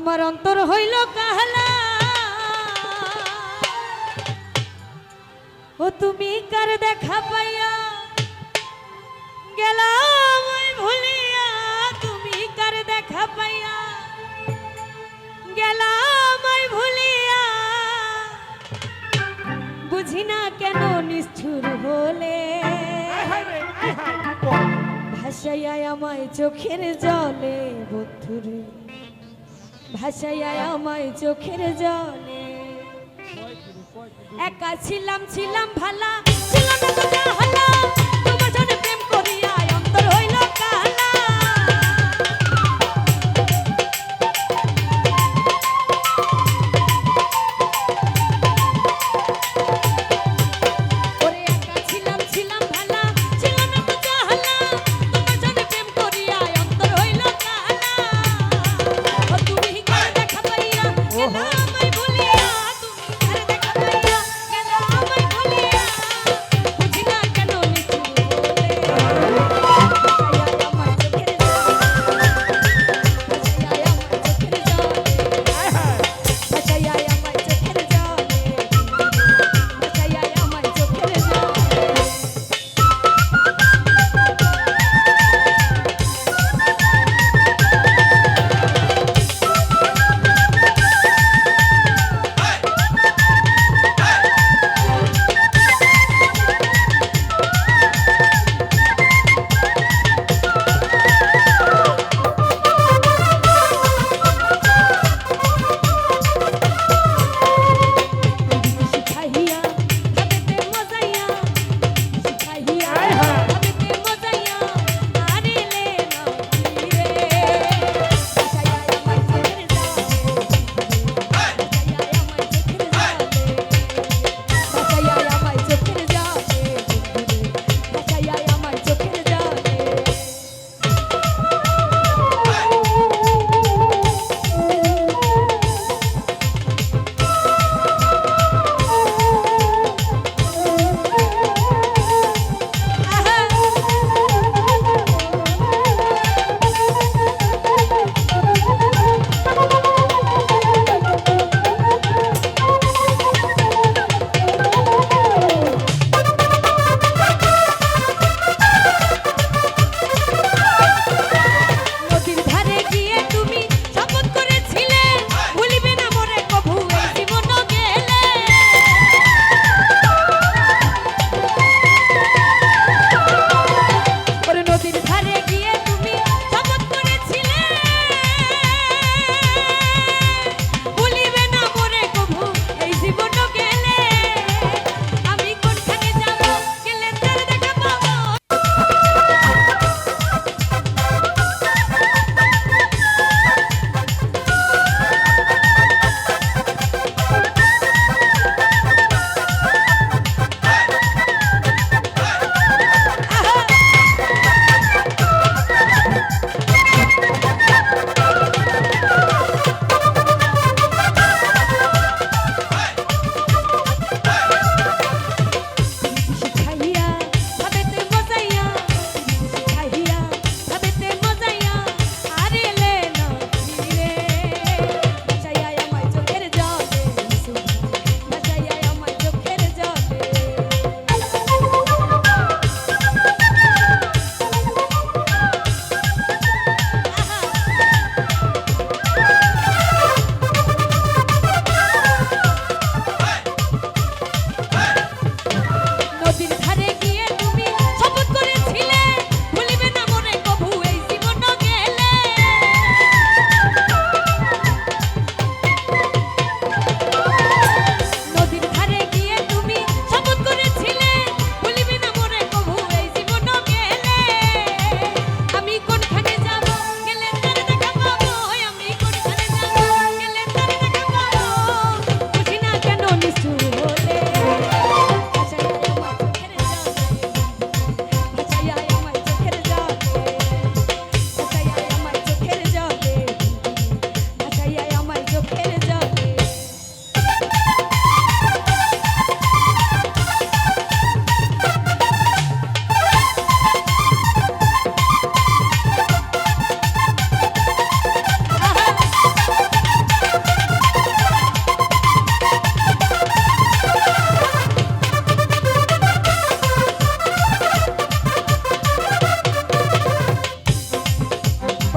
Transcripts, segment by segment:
আমার অন্তর হইল কাহলা। ও তুমি কার দেখা পাইয়া গেলাম ভুলিয়া? তুমি কার দেখা পাইয়া গেলাম ভুলিয়া? বুঝি না কেন নিষ্ঠুর হলে? ভাসাইয়া আমায় চোখের জলে বন্ধুরে। ভাসাইয়া আমায় চোখের জলে। একা ছিলাম ছিলাম ভালা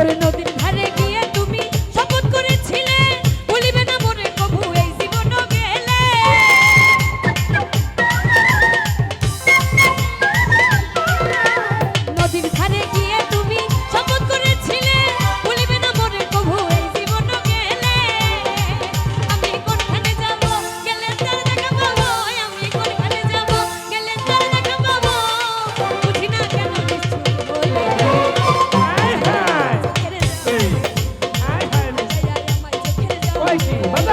করে নদী Mike,